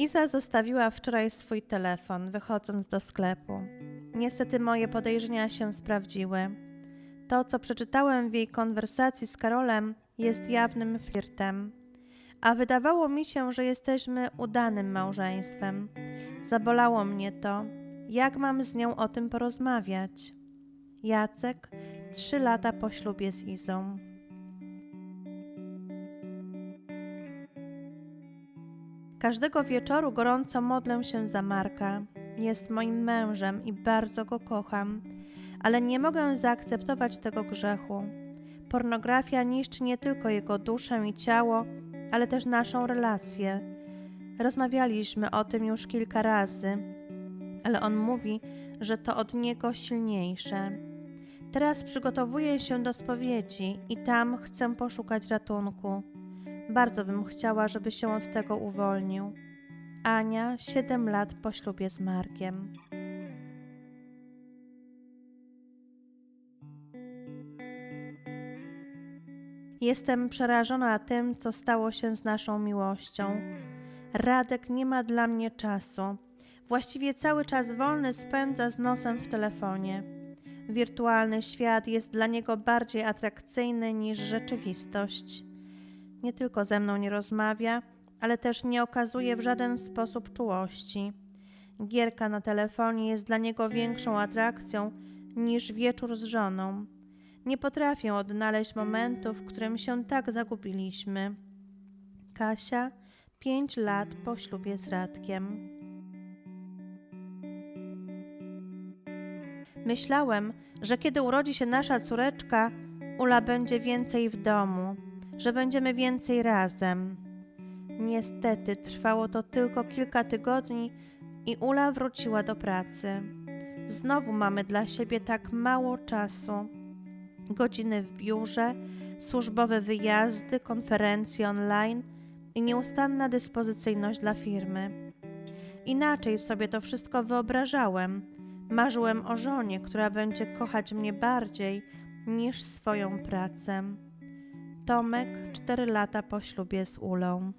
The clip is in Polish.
Iza zostawiła wczoraj swój telefon, wychodząc do sklepu. Niestety moje podejrzenia się sprawdziły. To, co przeczytałem w jej konwersacji z Karolem, jest jawnym flirtem. A wydawało mi się, że jesteśmy udanym małżeństwem. Zabolało mnie to. Jak mam z nią o tym porozmawiać? Jacek, trzy lata po ślubie z Izą. Każdego wieczoru gorąco modlę się za Marka. Jest moim mężem i bardzo go kocham, ale nie mogę zaakceptować tego grzechu. Pornografia niszczy nie tylko jego duszę i ciało, ale też naszą relację. Rozmawialiśmy o tym już kilka razy, ale on mówi, że to od niego silniejsze. Teraz przygotowuję się do spowiedzi i tam chcę poszukać ratunku. Bardzo bym chciała, żeby się od tego uwolnił. Ania, 7 lat po ślubie z Markiem. Jestem przerażona tym, co stało się z naszą miłością. Radek nie ma dla mnie czasu. Właściwie cały czas wolny spędza z nosem w telefonie. Wirtualny świat jest dla niego bardziej atrakcyjny niż rzeczywistość. Nie tylko ze mną nie rozmawia, ale też nie okazuje w żaden sposób czułości. Gierka na telefonie jest dla niego większą atrakcją niż wieczór z żoną. Nie potrafię odnaleźć momentu, w którym się tak zagubiliśmy. Kasia, pięć lat po ślubie z Radkiem. Myślałem, że kiedy urodzi się nasza córeczka, Ula będzie więcej w domu, że będziemy więcej razem. Niestety trwało to tylko kilka tygodni i Ula wróciła do pracy. Znowu mamy dla siebie tak mało czasu. Godziny w biurze, służbowe wyjazdy, konferencje online i nieustanna dyspozycyjność dla firmy. Inaczej sobie to wszystko wyobrażałem. Marzyłem o żonie, która będzie kochać mnie bardziej niż swoją pracę. Tomek cztery lata po ślubie z Ulą.